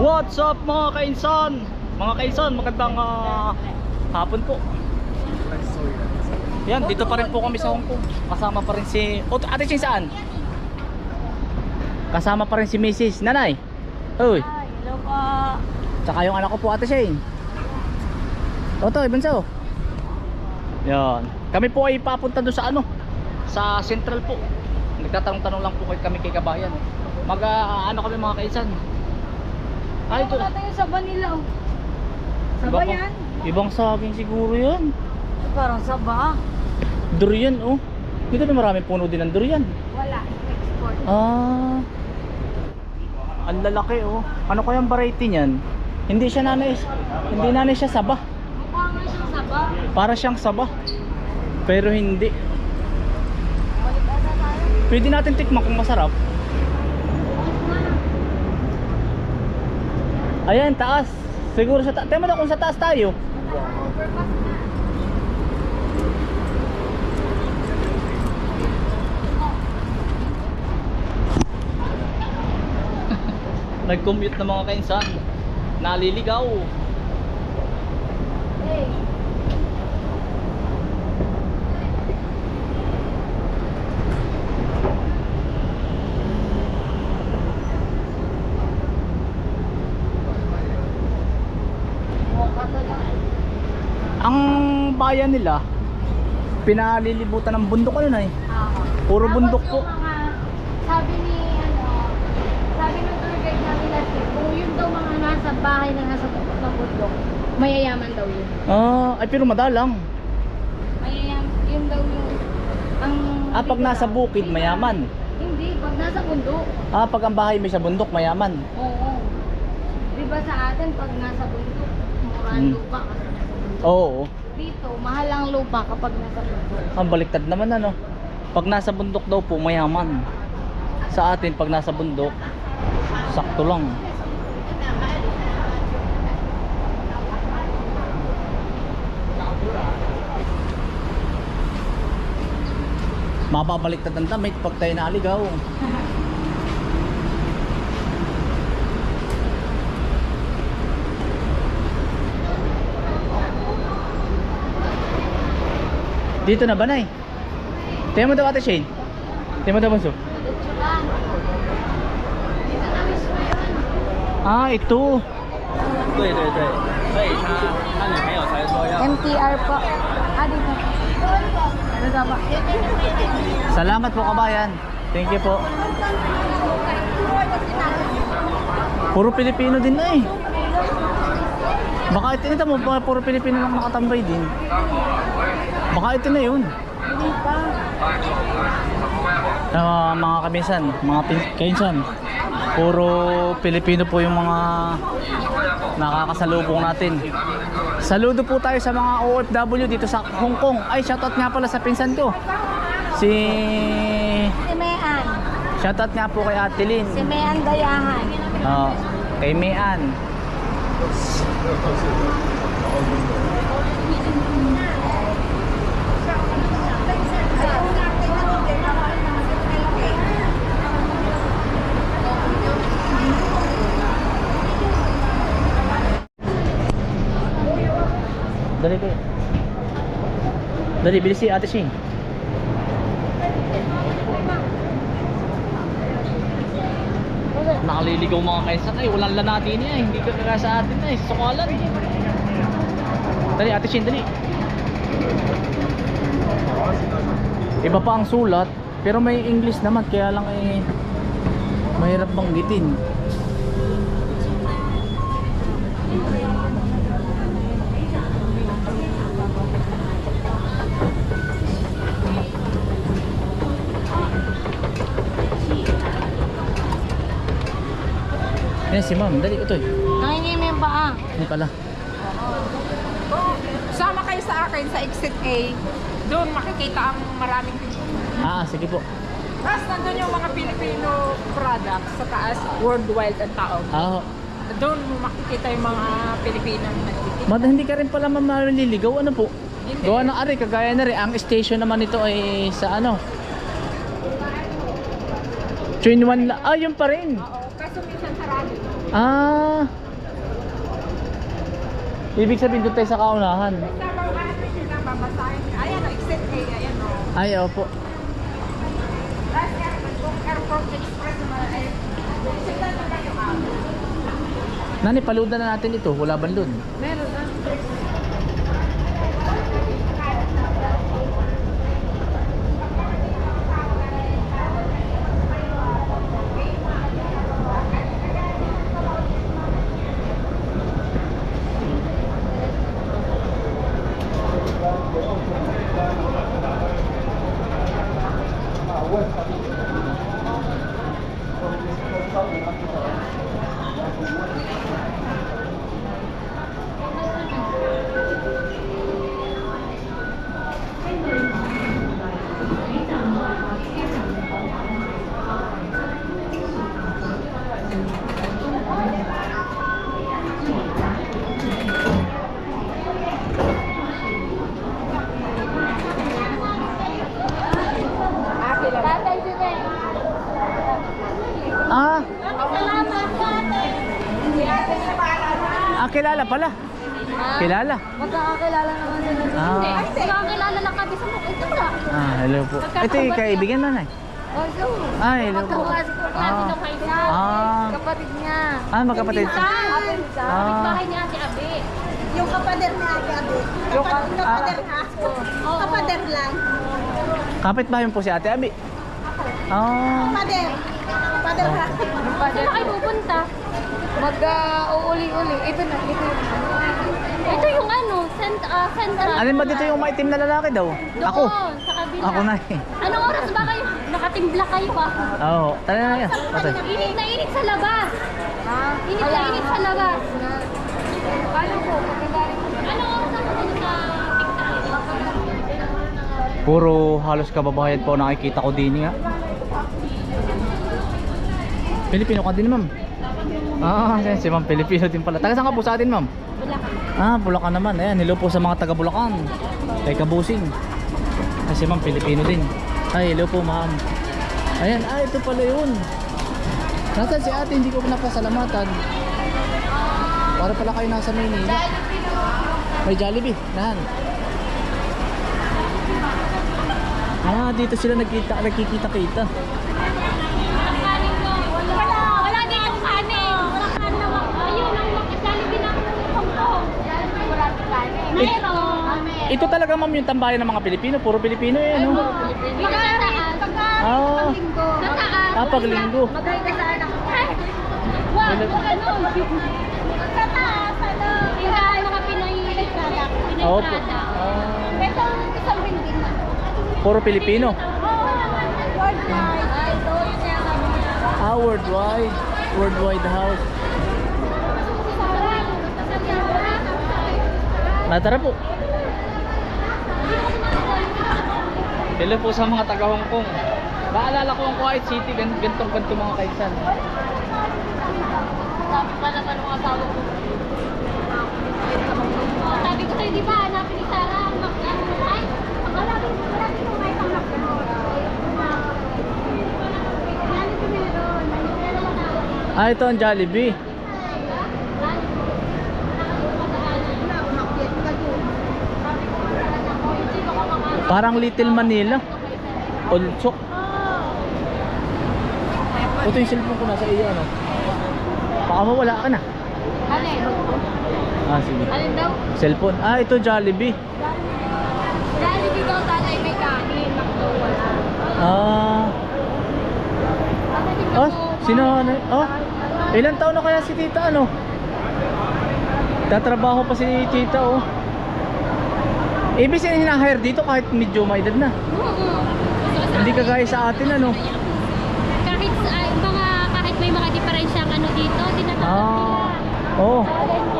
What's up mga kainsan? Mga kainsan, magandang ah, hapon po. Yan, dito pa rin po kami sa Hong Kong. Kasama pa rin si... Oh, ate Ching saan? Kasama pa rin si Mrs. Nanay. Uy, hello po. tsaka yung anak ko po ate Shane. Oto, Ibanso. Yan. Kami po ay papunta doon sa ano? Sa Central po. Nagtatanong-tanong lang po kami kay Kabayan. Mag ah, ano kami mga kaisan. Ay, ito. Wala tayo sa vanilla. oh. Saba Ibang- yan? Ibang saging siguro yan. Parang saba. Durian, oh. Dito na maraming puno din ng durian. Wala. Export. Ah. Ang lalaki, oh. Ano kayang variety niyan? Hindi siya nanay, hindi nanay siya saba. Mukha nga siyang saba. Para siyang saba. Pero hindi. Balik ata tayo. Pwede natin tikman kung masarap. Ayan, taas. Siguro sa taas. Tema na kung sa taas tayo. Nag-commute na mga kainsan. Naliligaw. Hey. Mukha talaga. Ang bayan nila, pinalilibutan ng bundok ano na eh. Puro Tapos bundok po. mga, sabi ni, ano, sabi ng tour guide namin last week, kung yun daw mga nasa bahay na nasa tuktok ng bundok, mayayaman daw yun. Ah, ay pero madalang. Mayayaman, yun daw yung, ang... Ah, pag nasa bukid, mayaman. Hindi, pag nasa bundok. Ah, pag ang bahay may sa bundok, mayaman. Oo. Di ba sa atin, pag nasa bundok, mura ang Hmm. lupa kasi nasa bundok. Oo. Dito, mahal ang lupa kapag nasa bundok. Ang baliktad naman ano. Pag nasa bundok daw po, mayaman. Sa atin, pag nasa bundok, sakto lang. Mababaliktad ang damit pag tayo naligaw. Dito na ba, Nay? Tingnan mo daw ate Shane. Tingnan mo daw bunso. Diretso lang. Dito na mismo yun. Ah, ito. 对对对，所以他他女朋友才说要 MTR po. Ah, dito. Ano daw ba? Salamat po kabayan. Thank you po. Puro Pilipino din na eh. Baka ito nito mo, baka puro Pilipino lang nakatambay din. Baka ito na yun. Hindi pa. Ah, mga kaminsan, mga kainsan. Puro Pilipino po yung mga nakakasalubong natin. Saludo po tayo sa mga OFW dito sa Hong Kong. Ay, shoutout nga pala sa pinsan ko. Si... Si Mayan. Shoutout nga po kay Ate Lynn. Si Mayan Dayahan. Oh, kay Mayan. Dali kayo. Dali, bilis si Ate Shing. Nakaliligaw mga kaisan ay walang lanati niya eh. hindi ka kaya sa atin na eh, sukalan. Dali, Ate Shing, dali. Iba pa ang sulat, pero may English naman, kaya lang eh, mahirap banggitin. Yan si ma'am, dali, utoy. Nangingi mo yung paa. Hindi pala. Sama kayo sa akin sa exit A. Doon makikita ang maraming Ah, sige po. Tapos nandun yung mga Filipino products sa taas, worldwide ang tawag. Ah, Doon makikita yung mga Pilipino nagtitinda. Mad, hindi ka rin pala ma'am naliligaw, ano po? Hindi. Gawa ng ari, kagaya na rin. Ang station naman nito ay sa ano? Train 1 la. Ah, yun pa rin. Oo. Ah. Ibig sabihin doon tayo sa kaunahan. Ayan, o, exit A. Ayan, o. Ay, opo. Last nag-book airport express naman. Nani, paludan na natin ito. Wala ban doon? Meron na. Pala. Kilala. Magkakakilala naman sila. Ah. Hindi. Magkakakilala lang kami sa mukha. Ito na. Ah, hello po. Ito yung kaibigan nanay. Oh, so. Ah, hello po. Klase Ah. ng. Ah. Kapatid niya. Ah, magkapatid. Pinsan. Ah. Kapitbahay ni Ate Abi. Yung kapader ni Ate Abi. Yung kapader ha? Oo. Kapader lang. Kapit ba yun po si Ate Abi? Ah. Kapader. Kapader ha? Saan kayo pupunta? Mag-uuli-uli. ito na. Ito yung Ito yung ano, cent, ah, central. Alin ba dito yung maitim na lalaki daw? Doon, Ako. sa kabila. Ako na eh. Anong oras ba kayo? Nakatimbla kayo ah. Oo. Tara na yan. Patay. Init na init sa labas. Init na init sa labas. Paano po? Anong oras ako dito sa? Puro halos kababayan po nakikita ko din nga. Pilipino ka din ma'am. Ah, si ma'am Pilipino din pala. Taga saan ka po sa atin ma'am? Ka. Ah, Bulacan naman. Ayan, hello po sa mga taga Bulacan. Kay Kabusing. Kasi ma'am, Pilipino din. Ay, hello po ma'am. Ayan, ah, ito pala yun. Nasaan si ate, hindi ko napasalamatan. Para pala kayo nasa Maynila. May Jollibee, nahan. Ah, dito sila nagkita, nagkikita-kita. Kanin ko. Wala. Wala dito kanin. Wala kanin naman. Ayun, ang Jollibee ng Hongkong. Wala kanin. Meron. Ito talaga ma'am yung tambayan ng mga Pilipino. Puro Pilipino eh, no? Magkataas. Ah, Sa taas. ah pag linggo. Maganda sa anak wag ano. Sa taas, ano. Tingnan mga Pinoy product. Pinoy product. Ah, Ito, isang building na. puro Pilipino. Worldwide. Ay, ito, yun na yung sabi niya. Ah, worldwide. Worldwide house. Ah, tara po. Hello po sa mga taga Hong Kong. Naalala ko ang Kuwait City, gan gantong ganito mga kaisan. Sabi pa naman ng asawa ko. Sabi ko sa'yo, di ba, hanapin ni Sarah ang ang ay, ang hanapin ko, hanapin ko ngayon ang McDonald's. Ah, ito ang Jollibee. Parang Little Manila. Olsok. Ito yung cellphone ko nasa iyo, ano? Baka mawala ka na. Alin? Ah, sige. Alin daw? Cellphone. Ah, ito Jollibee. Hindi daw tatay may kanin, wala. Ah. Oh, sino ano? Oh. Ilan taon na kaya si tita ano? Tatrabaho pa si tita oh. Ibig sabihin hina-hire dito kahit medyo may edad na. Oo. Hindi kagaya sa atin ano. Kahit sa mga kahit may mga diferensya ano dito, tinatawag Ah. nila. Oo. Ah,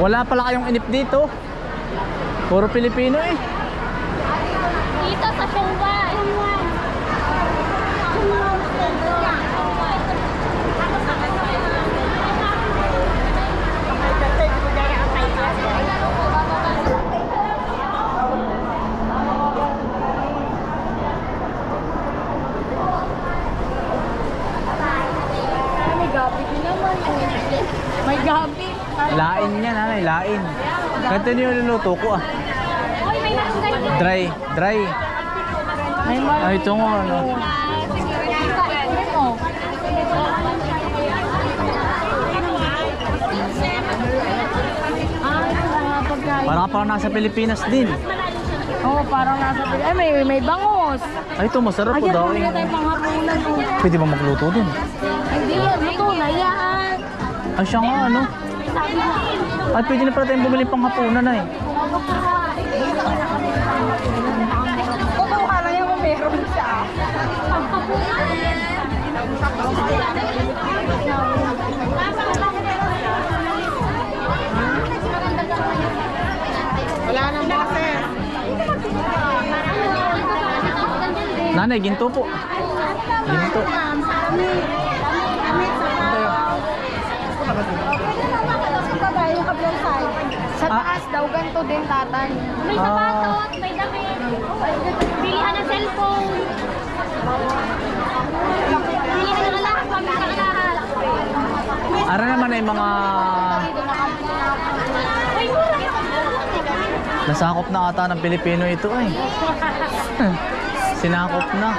Wala pala kayong inip dito. Puro Pilipino eh. Dito sa Shongba. May gabi. Lain yan, nanay, lain. Ganito niyo niluluto ko ah. Dry, dry. May Ay, ito nga ano. Parang parang nasa Pilipinas din. Oo, parang nasa Ay, may, may bangos. Ay, ito masarap po daw. Tayo panghapunan. oh. Pwede ba magluto dun? Hindi, luto na yan. Ay, siya nga ano. Ay, pwede na pala tayong bumili pang hapunan na eh. Kukuha na yung meron siya. Wala nang boses. Nanay, ginto po. Ginto. Sa Ah. taas daw, ganito din tatay. May Ah. sapatos, may damit. Bilihan ng cellphone. Bilihan ng lahat, pamilya ng lahat. Ara naman ay mga nasakop na ata ng Pilipino ito ay. Sinakop na.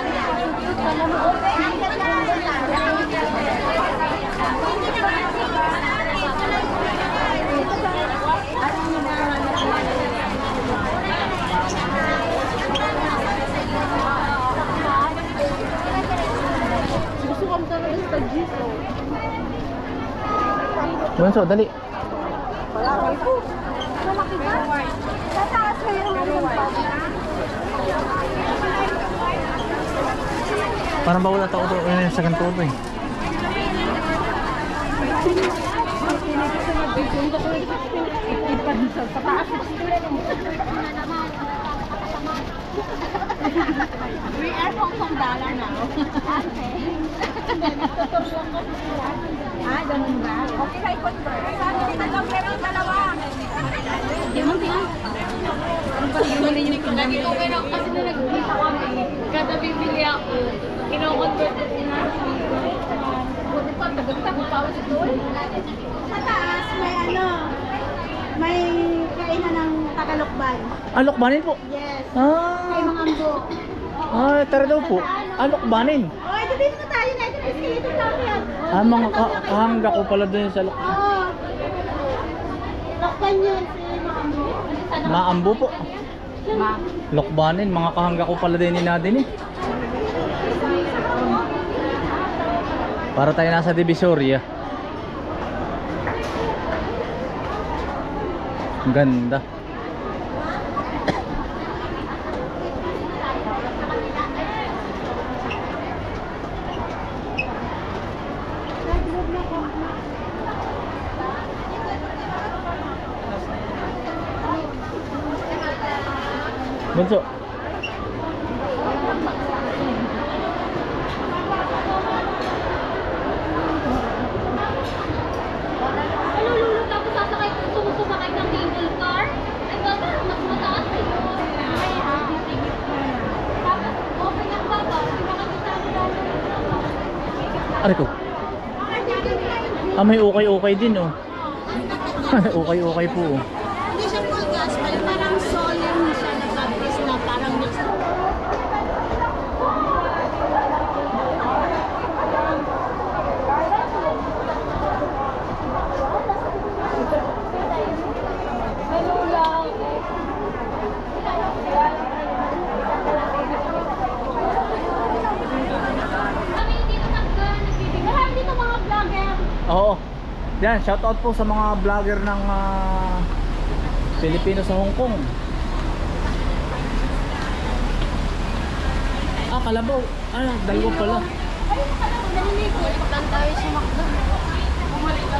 Bunso, dali. Sa taas mo yung Parang bawal ata ito yun sa ganito ito eh. We are Kong dollar now. Ah, ganun ba? Okay na i-convert. Sabi nila lang meron dalawa. Di mo tingnan. Lagi ko kayo kasi nung nagkita kami, kada bibili ako, kino-convert ko sila. Buti pa, tagal-tagal pa ako sa doon. Sa taas may ano, may kainan ng Tagalokban. Alokbanin po. Yes. Kay Ah, mga ambo. ah tara daw po. Alokbanin. Oh, ito dito na tayo na. Ito na escalator lang yan. Ah, mga ka kahangga ko pala dun sa lok. Oo. Lokban yun si mga ambo. Maambo po. Lokbanin, mga kahangga ko pala din ni Nadine eh. Para tayo nasa Divisoria. Ang ganda. Bunso. Ano, lulu, tapos sasakay, sumusumakay ng cable car? Ay, bata, mas mataas eh. Ay, ha? Tapos, okay ang baba, makakasama daw. Ari ko. Ah, may ukay-ukay din oh. ukay-ukay po oh. Hindi siya full gospel, parang solemn siya na baptist na parang mixed. Kami dito nag- nagbibigay. Marami dito mga vlogger. Oo. Yan, shoutout po sa mga vlogger ng ah, Pilipino sa Hong Kong. Ah, kalabaw. Ah, dalawa pala. Ayun pala, naliligo. Lang tayo sa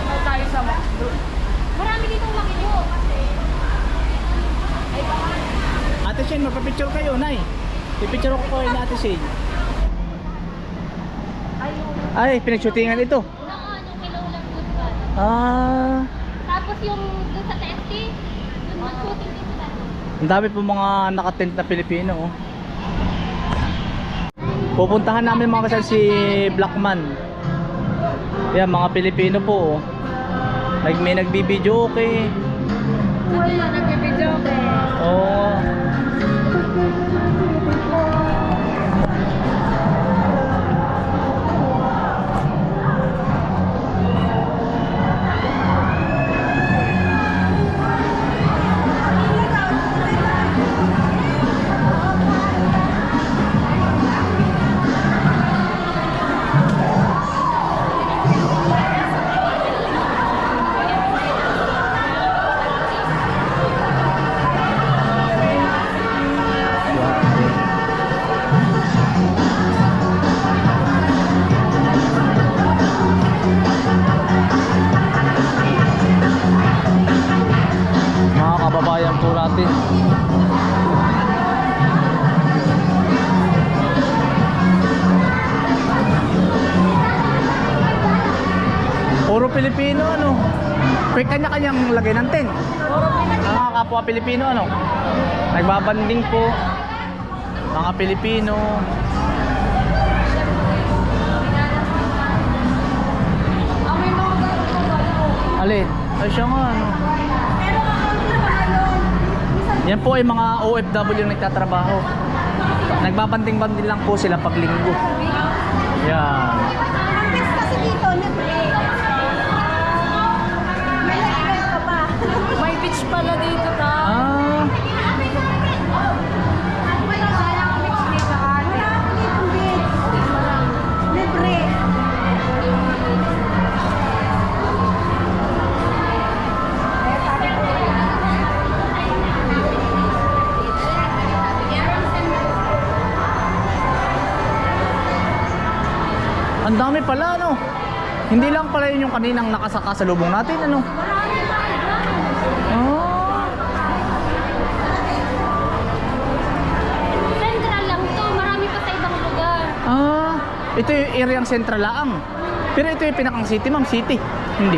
lang tayo sa McDo. Marami dito McDo. Ate Shane, magpa-picture kayo, Nay. Pipicture ko kayo na Ate Shane. Ay, pinagshootingan ito. Na ano, kilo lang good ba? Ah, Tapos yung dun sa TST, dun yung shooting din sila. ang dami po mga nakatent na Pilipino. Oh. Pupuntahan namin mga kasal si Blackman. Yan, mga Pilipino po. Oh. Like may nagbibideo okay. Wala, nagbibidyo ko. Oo. Pilipino ano. Nagbabanding po. Mga Pilipino. Alin? Ay siya nga ano. Yan po ay mga OFW na nagtatrabaho. Nagbabanding-banding lang po sila pag linggo. Yan. Best kasi dito, nag-break. Beach pala dito ta. Ah, ang dami pala ano. Hindi lang pala yun yung kaninang nakasaka sa lubong natin ano. Ah, Central lang to. Marami pa sa ibang lugar. ah, ito yung area central laang. Pero ito yung pinakang city, ma'am, city. Hindi.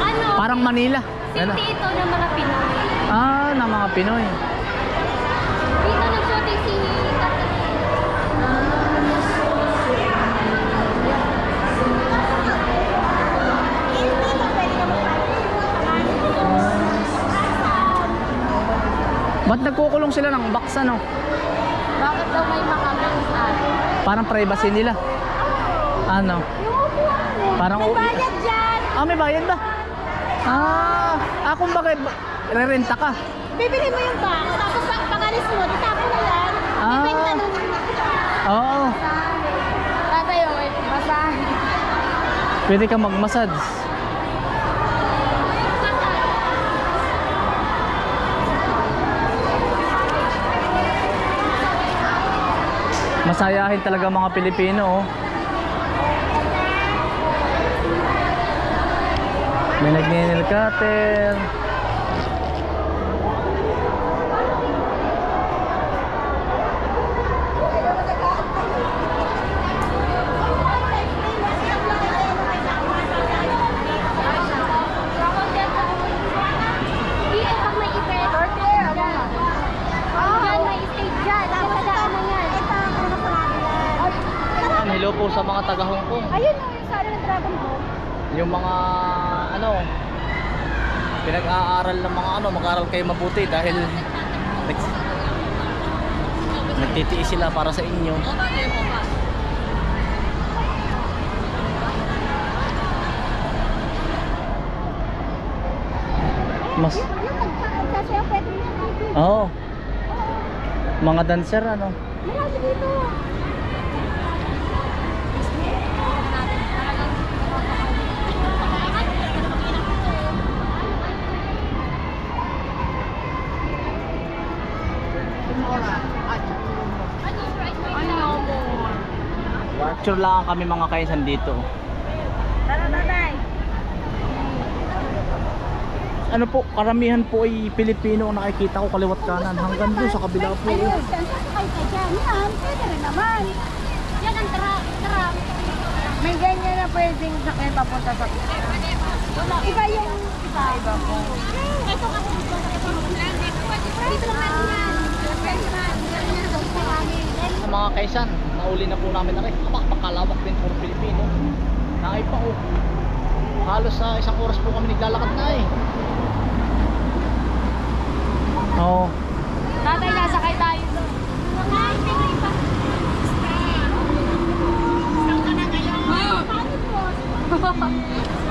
Ano? Parang Manila. Ano? City ito ng mga Pinoy. Ah, ng mga Pinoy. Dito nag-shooting si Ba't nagkukulong sila ng box ano? Bakit daw may mga minsan? Parang privacy nila. Ano? Parang May bayad dyan. Ah, may bayad ba? Ah, ah kung bakit re-renta ka? Bibili mo yung box. Tapos pag pag-alis mo, tatapon na yan. Ah. Ibenta nun. Oo. Oh, wait. Basahin. Pwede ka mag-massage. Masayahin talaga mga Pilipino. Oh. May nagninil cutter. Dito pag may event. Dyan. Dyan may stage dyan. Tapos daan na yan. Ito, ano sa Ayan, Hello po sa mga taga Hong Kong. Ayun o, yung sa ano ng Dragon Ball. Yung mga ano pinag-aaral ng mga ano, mag-aaral kayo mabuti dahil nag, nagtitiis sila para sa inyo. Mas Oo. Mga dancer ano. Marami dito. Picture lang kami mga kaisan dito. Tara, tatay. Ano po, karamihan po ay Pilipino ang nakikita ko kaliwat kanan hanggang doon sa kabila po. Ayun, sasakay ka dyan. Yan, pwede rin naman. Yan ang truck. Truck. May ganyan na pwedeng sakay papunta sa... Iba yung iba. Iba po. Ito kasi dito. Dito lang natin yan. Sa mga kaisan, nauli na po namin na rin. Pakalawak din puro Pilipino. Nakay pa oh. Halos sa isang oras po kami naglalakad na eh. Oo. Tatay, nasakay tayo doon. Ay, pero